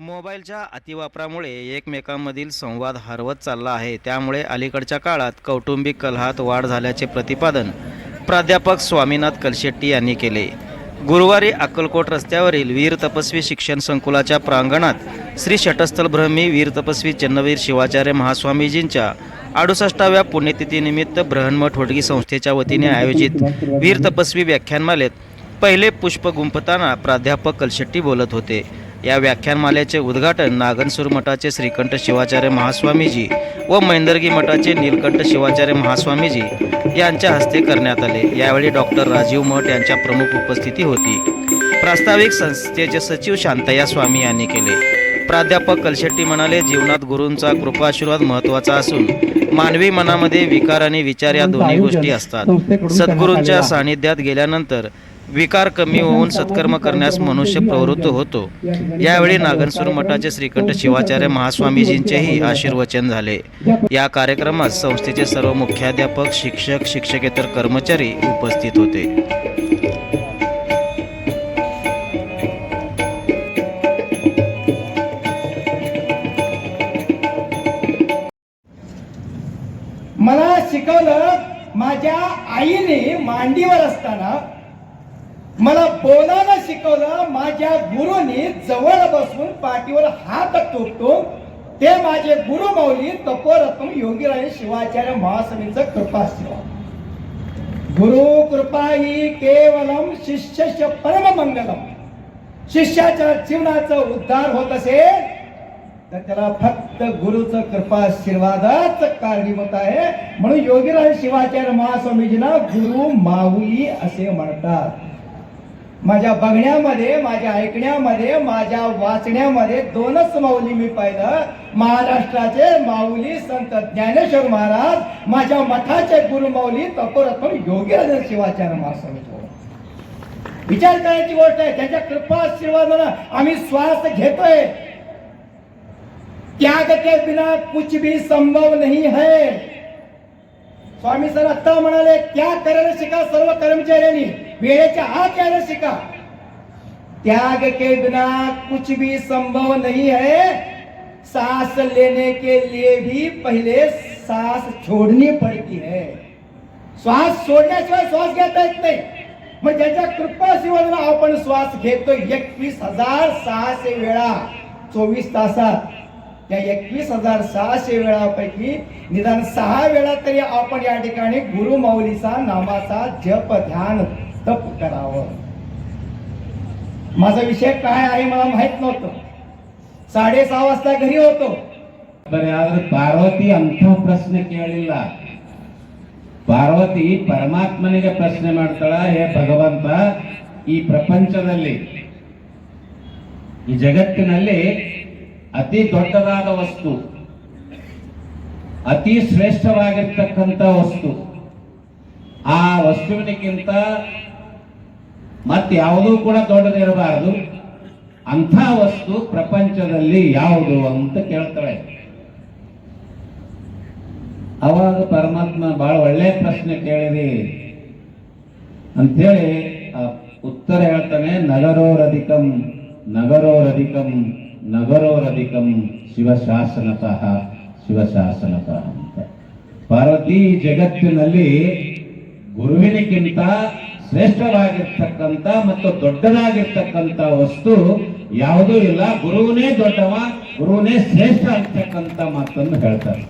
मोबाईलच्या अतिवापरामुळे एकमेकांमधील संवाद हरवत चालला आहे. त्यामुळे अलीकडच्या काळात कौटुंबिक कलहात वाढ झाल्याचे प्रतिपादन प्राध्यापक स्वामीनाथ कलशेट्टी यांनी केले. गुरुवारी अक्कलकोट रस्त्यावरील वीर तपस्वी शिक्षण संकुलाच्या प्रांगणात श्री शटस्थल ब्रह्मी वीर तपस्वी चन्नवीर शिवाचार्य महास्वामीजींच्या अडुसष्टाव्या पुण्यतिथीनिमित्त ब्रहन्मठ होटगी संस्थेच्या वतीने आयोजित वीर तपस्वी व्याख्यानमालेत पहिले पुष्प गुंफताना प्राध्यापक कलशेट्टी बोलत होते. या व्याख्यानमालेचे उद्घाटन नागनसूर मठाचे श्रीकंठ शिवाचार्य महास्वामीजी व मैंदर्गी मठाचे नीलकंठ शिवाचार्य महास्वामीजी यांच्या हस्ते करण्यात आले. यावेळी डॉक्टर राजीव मठ यांच्या प्रमुख उपस्थिती होती. प्रास्ताविक संस्थेचे सचिव शांतया स्वामी यांनी केले. प्राध्यापक कलशेट्टी म्हणाले जीवनात गुरूंचा कृपाशीर्वाद महत्त्वाचा असून मानवी मनामध्ये विकार आणि विचार या दोन्ही गोष्टी असतात. सद्गुरूंच्या सानिध्यात गेल्यानंतर विकार कमी होऊन सत्कर्म करण्यास मनुष्य प्रवृत्त होतो. यावेळी नागनसूर मठाचे श्रीकंठ शिवाचार्य महास्वामीजींचेही आशीर्वचन झाले. या कार्यक्रमात संस्थेचे सर्व मुख्याध्यापक शिक्षक शिक्षकेतर कर्मचारी उपस्थित होते. मला शिकवलं माझ्या आईने मांडीवर असताना मला बोलायला शिकवलं माझ्या गुरुनी जवळ बसून पाठीवर हात टोकतो ते माझे गुरु माऊली तपोरत्न योगीराय शिवाचार्य महास्वामींचं कृपा गुरु कृपा ही केवलम शिष्य परम मंगलम शिष्याच्या जीवनाचा उद्धार होत असेल तर त्याला फक्त गुरुचं कृपा आशीर्वादाच कारणीभूत आहे. म्हणून योगीराज शिवाचार्य महास्वामीजींना गुरु माऊली असे म्हणतात. माझ्या बघण्यामध्ये माझ्या ऐकण्यामध्ये माझ्या वाचण्यामध्ये दोनच माऊली मी पाहिलं. महाराष्ट्राचे माऊली संत ज्ञानेश्वर महाराज माझ्या मठाचे गुरु माऊली तपोरत्न योगीराज शिवाचार्य महाराज विचार करायची गोष्ट आहे त्याच्या कृपा आशीर्वादानं आम्ही श्वास घेतोय. त्याग के बिना कुछ भी संभव नहीं है. स्वामी सर आत्ता म्हणाले त्याग करायला शिका सर्व कर्मचाऱ्यांनी? वेळेच्या आत यायला शिका. त्याग के बिना कुछ भी संभव नहीं है. सांस लेने के लिए भी पहले सांस छोड़नी पड़ती है. श्वास सोडण्याशिवाय श्वास घेता येत नाही. मग ज्याच्या कृपा शिवाय आपण श्वास घेतो एकवीस हजार सहाशे वेळा. चोवीस तासात. त्या एकवीस हजार सहाशे वेळापैकी निदान सहा वेळा तरी आपण या ठिकाणी गुरु माऊलीचा नामाचा जप ध्यान तप करावं माझा विषय काय आहे मला माहित नव्हतं साडेसहा वाजता घरी होतो ಬರೀ ಆದ್ರೆ ಪಾರ್ವತಿ ಅಂಥ ಪ್ರಶ್ನೆ ಕೇಳಿಲ್ಲ ಪಾರ್ವತಿ ಪರಮಾತ್ಮನಿಗೆ ಪ್ರಶ್ನೆ ಮಾಡ್ತಾಳ ಹೇ ಭಗವಂತ ಈ ಪ್ರಪಂಚದಲ್ಲಿ ಈ ಜಗತ್ತಿನಲ್ಲಿ ಅತಿ ದೊಡ್ಡದಾದ ವಸ್ತು ಅತಿ ಶ್ರೇಷ್ಠವಾಗಿರ್ತಕ್ಕಂಥ ವಸ್ತು ಆ ವಸ್ತುವಿನಕ್ಕಿಂತ ಮತ್ಯಾವುದೂ ಕೂಡ ದೊಡ್ಡದಿರಬಾರದು. ಅಂಥ ವಸ್ತು ಪ್ರಪಂಚದಲ್ಲಿ ಯಾವುದು ಅಂತ ಕೇಳ್ತಾಳೆ ಅವಾಗ ಪರಮಾತ್ಮ ಬಹಳ ಒಳ್ಳೆ ಪ್ರಶ್ನೆ ಕೇಳಿರಿ ಅಂಥೇಳಿ ಉತ್ತರ ಹೇಳ್ತಾನೆ, ನಗರೋರಧಿಕಂ ನಗರೋರಧಿಕಂ ನಗರೋರಧಿಕಂ ಶಿವಶಾಸನತಃ ಶಿವಶಾಸನತಃ ಅಂತ. ಪಾರ್ವತಿ ಜಗತ್ತಿನಲ್ಲಿ ಗುರುವಿನಕ್ಕಿಂತ ಶ್ರೇಷ್ಠವಾಗಿರ್ತಕ್ಕಂಥ ಮತ್ತು ದೊಡ್ಡದಾಗಿರ್ತಕ್ಕಂಥ ವಸ್ತು ಯಾವುದೂ ಇಲ್ಲ. ಗುರುವನೇ ದೊಡ್ಡವ ಗುರುವನೇ ಶ್ರೇಷ್ಠ ಅಂತಕ್ಕಂಥ ಮಾತನ್ನು ಹೇಳ್ತಾರೆ.